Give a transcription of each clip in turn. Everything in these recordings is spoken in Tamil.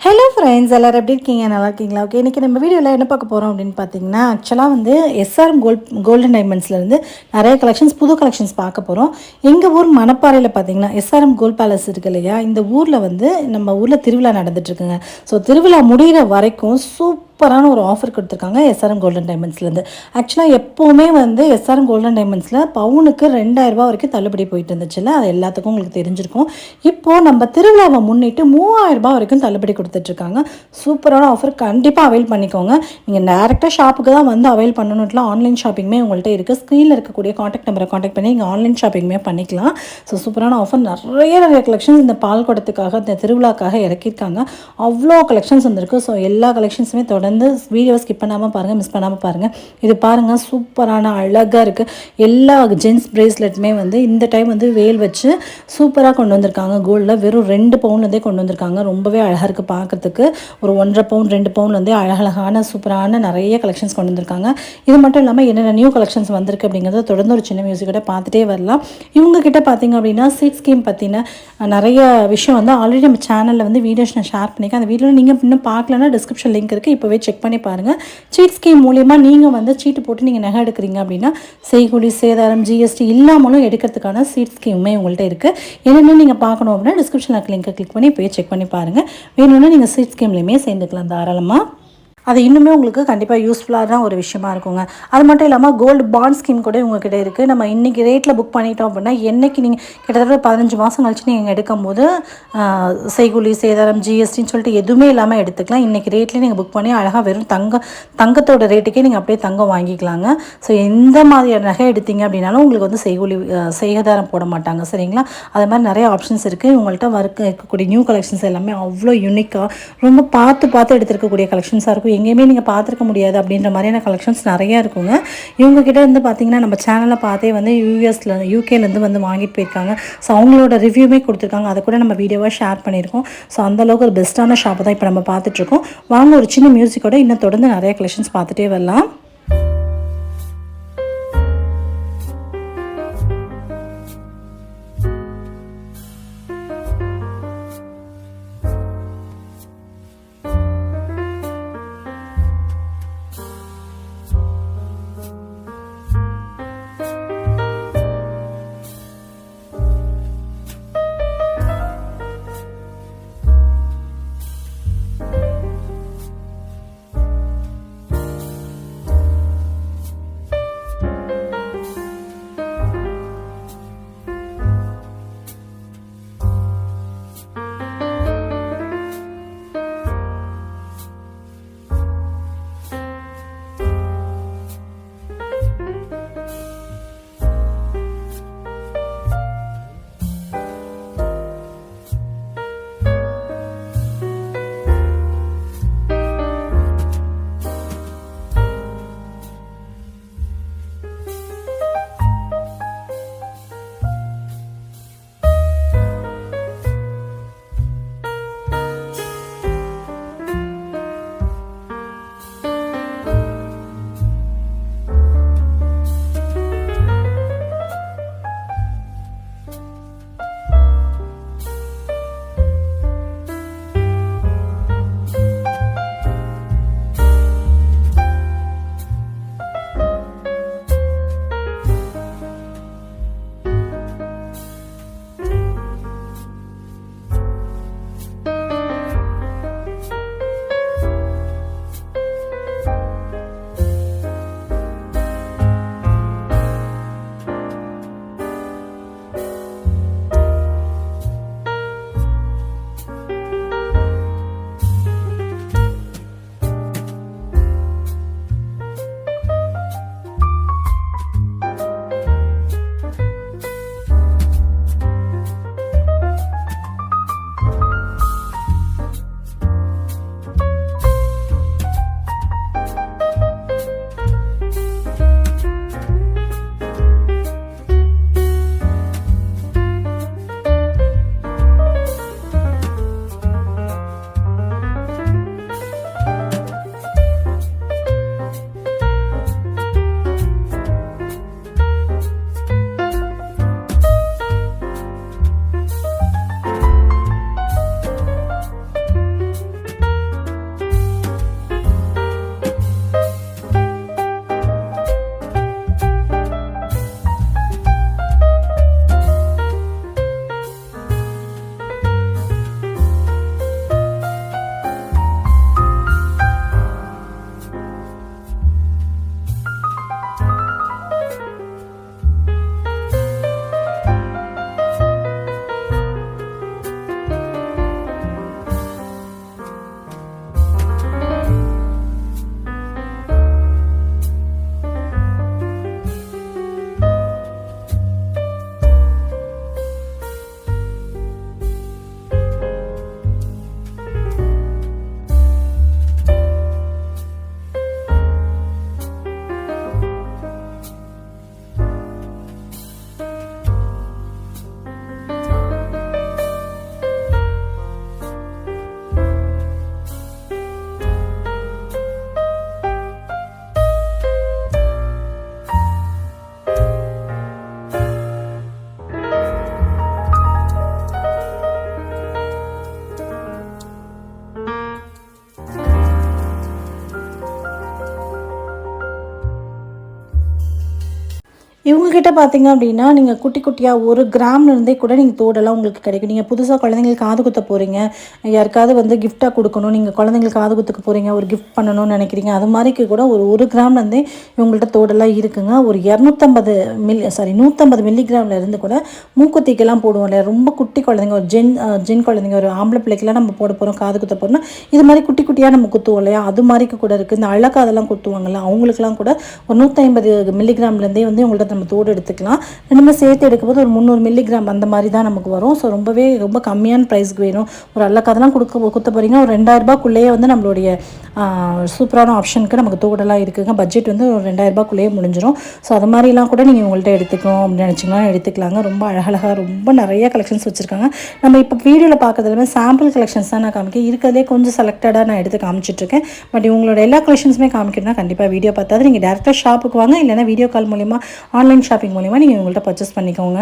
ஹலோ ஃப்ரெண்ட்ஸ் எல்லோரும் எப்படி இருக்கீங்க? நல்லா இருக்கீங்களா? ஓகே இன்றைக்கி நம்ம வீடியோவில் என்ன பார்க்க போகிறோம் அப்படின்னு பார்த்தீங்கன்னா ஆக்சுவலாக வந்து எஸ்ஆர்எம் கோல்ட் கோல்டன் டைமண்ட்ஸ்லேருந்து நிறைய கலெக்ஷன்ஸ் புது கலெக்ஷன்ஸ் பார்க்க போகிறோம் எங்கள் ஊர் மணப்பாறையில் பார்த்தீங்கன்னா எஸ்ஆர்எம் கோல்ட் பேலஸ் இருக்கு இல்லையா? இந்த ஊரில் வந்து நம்ம ஊரில் திருவிழா நடந்துட்டுருக்குங்க ஸோ திருவிழா முடிகிற வரைக்கும் சூப்பரான ஒரு ஆஃபர் கொடுத்துருக்காங்க எஸ்ஆர்எம் கோல்டன் டைமண்ட்ஸ்லேருந்து ஆக்சுவலாக எப்போவுமே வந்து எஸ்ஆர்எம் கோல்டன் டைமண்ட்ஸில் பவுனுக்கு ரெண்டாயிரரூபா வரைக்கும் தள்ளுபடி போயிட்டு இருந்துச்சுல்ல? அது எல்லாத்துக்கும் உங்களுக்கு தெரிஞ்சிருக்கும். இப்போது நம்ம திருவிழாவை முன்னிட்டு மூவாயிரம் ரூபாய் வரைக்கும் தள்ளுபடி கொடுத்துட்ருக்காங்க. சூப்பரான ஆஃபர் கண்டிப்பாக அவைல் பண்ணிக்கோங்க. நீங்கள் டேரெக்டாக ஷாப்புக்கு தான் வந்து அவைல் பண்ணணும்ட்டுலாம் ஆன்லைன் ஷாப்பிங்குமே உங்கள்கிட்ட இருக்குது ஸ்க்ரீனில் இருக்கக்கூடிய காண்டாக்ட் நம்பரை காண்டாக்ட் பண்ணி நீங்கள் ஆன்லைன் ஷாப்பிங்குமே பண்ணிக்கலாம். ஸோ சூப்பரான ஆஃபர் நிறைய நிறைய கலெக்ஷன்ஸ் இந்த பால் குடத்துக்காக இந்த திருவிழாக்காக இறக்கியிருக்காங்க. அவ்வளோ கலெக்ஷன்ஸ் வந்திருக்கு. ஸோ எல்லா கலெக்ஷன்ஸுமே தொடர்ந்து வந்து வீடியோ ஸ்கிப் பண்ணாமல் பாருங்கள் மிஸ் பண்ணாமல் பாருங்கள் இது பாருங்கள் சூப்பரான அழகாக இருக்குது எல்லா ஜென்ஸ் ப்ரேஸ்லெட்டுமே வந்து இந்த டைம் வந்து வேல் வச்சு சூப்பராக கொண்டு வந்திருக்காங்க. கோல்டில் வெறும் ரெண்டு பவுன்லேருந்தே கொண்டு வந்திருக்காங்க. ரொம்பவே அழகாக இருக்குது பார்க்கறதுக்கு ஒரு ஒன்றரை பவுன் ரெண்டு பவுன்லேருந்தே அழகழகான சூப்பரான நிறைய கலெக்ஷன்ஸ் கொண்டு வந்திருக்காங்க. இது மட்டும் இல்லாமல் என்னென்ன நியூ கலெக்ஷன்ஸ் வந்திருக்கு அப்படிங்கிறத தொடர்ந்து ஒரு சின்ன மியூசிக்கோட பார்த்துட்டே வரலாம். இவங்கக்கிட்ட பார்த்தீங்க அப்படின்னா சீட் ஸ்கீம் பற்றின நிறைய விஷயம் வந்து ஆல்ரெடி நம்ம சேனலில் வந்து வீடியோஸ் நான் ஷேர் பண்ணியிருக்கேன். அந்த வீடியோவில் நீங்கள் இன்னும் பார்க்கலன்னா டிஸ்கிரிப்ஷன் லிங்க் இருக்குது இப்போவே செக் பண்ணி பாருங்கள் சீட் ஸ்கீம் மூலியமாக நீங்கள் வந்து சீட்டு போட்டு நீங்கள் நகை எடுக்கிறீங்க அப்படின்னா செய்கூலி சேதாரம் ஜிஎஸ்டி இல்லாமலும் எடுக்கிறதுக்கான சீட் ஸ்கீமுமே உங்கள்கிட்ட இருக்குது என்னென்ன நீங்கள் பார்க்கணும் அப்படின்னா டிஸ்கிரிப்ஷனில் லிங்கை கிளிக் பண்ணி போய் செக் பண்ணி பாருங்கள் வேணும்னா நீங்கள் சீட் ஸ்கீம்லேயுமே சேர்ந்துக்கலாம் தாராளமாக அது இன்னுமே உங்களுக்கு கண்டிப்பாக யூஸ்ஃபுல்லான ஒரு விஷயமா இருக்குங்க. அது மட்டும் இல்லாமல் கோல்டு பாண்ட் ஸ்கீம் கூட உங்ககிட்ட இருக்குது நம்ம இன்றைக்கி ரேட்டில் புக் பண்ணிட்டோம் அப்படின்னா என்றைக்கு நீங்கள் கிட்டத்தட்ட பதினஞ்சு மாதம் கழிச்சு நீங்கள் எடுக்கும்போது செய்கூலி சேதாரம் ஜிஎஸ்டின்னு சொல்லிட்டு எதுவுமே இல்லாமல் எடுத்துக்கலாம். இன்றைக்கி ரேட்லேயே நீங்கள் புக் பண்ணி அழகாக வெறும் தங்க தங்கத்தோட ரேட்டுக்கே நீங்கள் அப்படியே தங்கம் வாங்கிக்கலாங்க. ஸோ எந்த மாதிரியான நகை எடுத்தீங்க அப்படின்னாலும் உங்களுக்கு வந்து செய்கூலி சேகதாரம் போட மாட்டாங்க. சரிங்களா? அது மாதிரி நிறைய ஆப்ஷன்ஸ் இருக்குது உங்கள்கிட்ட வர்க்க இருக்கக்கூடிய நியூ கலெக்ஷன்ஸ் எல்லாமே அவ்வளோ யூனிக்காக ரொம்ப பார்த்து பார்த்து எடுத்துருக்கக்கூடிய கலெக்ஷன்ஸாக இருக்கும். எங்கேயுமே நீங்கள் பார்த்துருக்க முடியாது அப்படின்ற மாதிரியான கலெக்ஷன்ஸ் நிறையா இருக்குங்க. இவங்கக்கிட்ட வந்து இருந்து பார்த்தீங்கன்னா நம்ம சேனலில் பார்த்தே வந்து யூஎஸில் யூகேலேருந்து வந்து வாங்கிட்டு போயிருக்காங்க. ஸோ அவங்களோட ரிவ்யூமே கொடுத்துருக்காங்க. அதை கூட நம்ம வீடியோவாக ஷேர் பண்ணியிருக்கோம். ஸோ அந்தளவுக்கு ஒரு பெஸ்ட்டான ஷாப்பை தான் இப்போ நம்ம பார்த்துட்ருக்கோம் வாங்க ஒரு சின்ன மியூசிக்கோட இன்னும் தொடர்ந்து நிறைய கலெக்ஷன்ஸ் பார்த்துட்டே வரலாம். இவங்கக்கிட்ட பார்த்தீங்க அப்படின்னா நீங்கள் குட்டி குட்டியாக ஒரு கிராம்லேருந்தே கூட நீங்கள் தோடெல்லாம் உங்களுக்கு கிடைக்கும். நீங்கள் புதுசாக குழந்தைங்களுக்கு காது குத்த போகிறீங்க யாருக்காவது வந்து கிஃப்டாக கொடுக்கணும். நீங்கள் குழந்தைங்களுக்கு காது குத்துக்க போகிறீங்க ஒரு கிஃப்ட் பண்ணணும்னு நினைக்கிறீங்க. அது மாதிரிக்கு கூட ஒரு ஒரு கிராம்லேருந்தே இவங்கள்ட்ட தோடெல்லாம் இருக்குங்க. ஒரு இரநூத்தம்பது மில்லி சாரி நூற்றம்பது மில்லிகிராமில் இருந்து கூட மூக்குத்திக்கெல்லாம் போடுவோம் இல்லையா ரொம்ப குட்டி குழந்தைங்க ஒரு ஜென் ஜென் குழந்தைங்க ஒரு ஆம்பளை பிள்ளைக்கெல்லாம் நம்ம போட போகிறோம் காது குத்த போகிறோம்னா இது மாதிரி குட்டி குட்டியாக நம்ம குத்துவோம் இல்லையா? அது மாதிரிக்கு கூட இருக்குது இந்த அழகு அதெல்லாம் குத்துவாங்கல்ல அவங்களுக்குலாம் கூட ஒரு நூற்றி ஐம்பது மில்லிகிராம்லேருந்தே வந்து உங்கள்கிட்ட நம்ம தோடு எடுத்துக்கலாம். ரெண்டுமே சேர்த்து எடுக்கும்போது ஒரு முந்நூறு மில்லிகிராம் அந்த மாதிரி தான் நமக்கு வரும். ஸோ ரொம்பவே ரொம்ப கம்மியான ப்ரைஸ்க்கு வேணும். ஒரு அல்லக்காதெல்லாம் கொடுக்க குத்த போகிறீங்க ஒரு ரெண்டாயிரரூபாக்குள்ளேயே வந்து நம்மளுடைய சூப்பரான ஆப்ஷனுக்கு நமக்கு தோடெல்லாம் இருக்குங்க. பட்ஜெட் வந்து ஒரு ரெண்டாயிரரூபாக்குள்ளேயே முடிஞ்சிடும் ஸோ அது மாதிரிலாம் கூட நீங்கள் உங்கள்கிட்ட எடுத்துக்கணும் அப்படின்னு நினச்சிங்கன்னா எடுத்துக்கலாங்க. ரொம்ப அழகழகாக ரொம்ப நிறைய கலெக்ஷன்ஸ் வச்சுருக்காங்க. நம்ம இப்போ வீடியோவில் பார்க்கறது எல்லாமே சாம்பிள் கலெக்ஷன்ஸ் தான் நான் காமிக்க இருக்கிறதே கொஞ்சம் செலக்டடாக நான் எடுத்து காமிச்சிட்ருக்கேன். பட் உங்களோட எல்லா கலெக்ஷன்ஸுமே காமிக்கணும்னா கண்டிப்பாக வீடியோ பார்த்தாது. நீங்கள் டேரெக்டாக ஷாப்புக்கு வாங்க. இல்லைனா வீடியோ கால் மூலிமா ஆன்லைன் ஷாப்பிங் மூலிமா நீங்கள் உங்கள்கிட்ட பர்ச்சேஸ் பண்ணிக்கோங்க.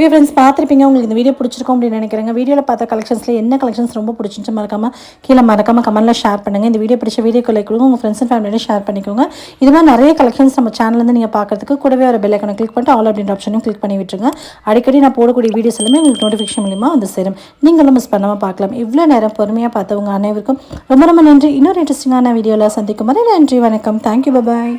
ஓகே ஃப்ரெண்ட்ஸ் பார்த்துருப்பீங்க. உங்களுக்கு இந்த வீடியோ பிடிச்சிருக்கும் அப்படின்னு நினைக்கிறேங்க. வீடியோவில் பார்த்த கலெக்ஷன்ஸில் என்ன கலெக்ஷன்ஸ் ரொம்ப பிடிச்சிச்சு மறக்காமல் கீழே மறக்காமல் கமெண்ட்டில் ஷேர் பண்ணுங்கள் இந்த வீடியோ பிடிச்ச வீடியோ லைக் கொடுங்க. உங்கள் ஃப்ரெண்ட்ஸ் அண்ட் ஃபேமிலியோட ஷேர் பண்ணிக்கோங்க. இது மாதிரி நிறைய கலெக்ஷன்ஸ் நம்ம சேனல்லேருந்து நீங்கள் பார்க்கறதுக்கு கூடவே ஒரு பெல் ஐக்கனை கிளிக் பண்ணிட்டு ஆல் அப்படின்ற ஆப்ஷனும் கிளிக் பண்ணி விட்டுருங்க. அடிக்கடி நான் போடக்கூடிய வீடியோஸ் எல்லாமே உங்களுக்கு நோட்டிஃபிகேஷன் மூலியமாக வந்து சேரும். நீங்களும் மிஸ் பண்ணாமல் பார்க்கலாம். இவ்வளோ நேரம் பொறுமையாக பார்த்தவங்க அனைவருக்கும் ரொம்ப ரொம்ப நன்றி. இன்னொரு இன்ட்ரெஸ்டிங்கான வீடியோவில் சந்திக்கும் வரை நன்றி வணக்கம். Thank you bye bye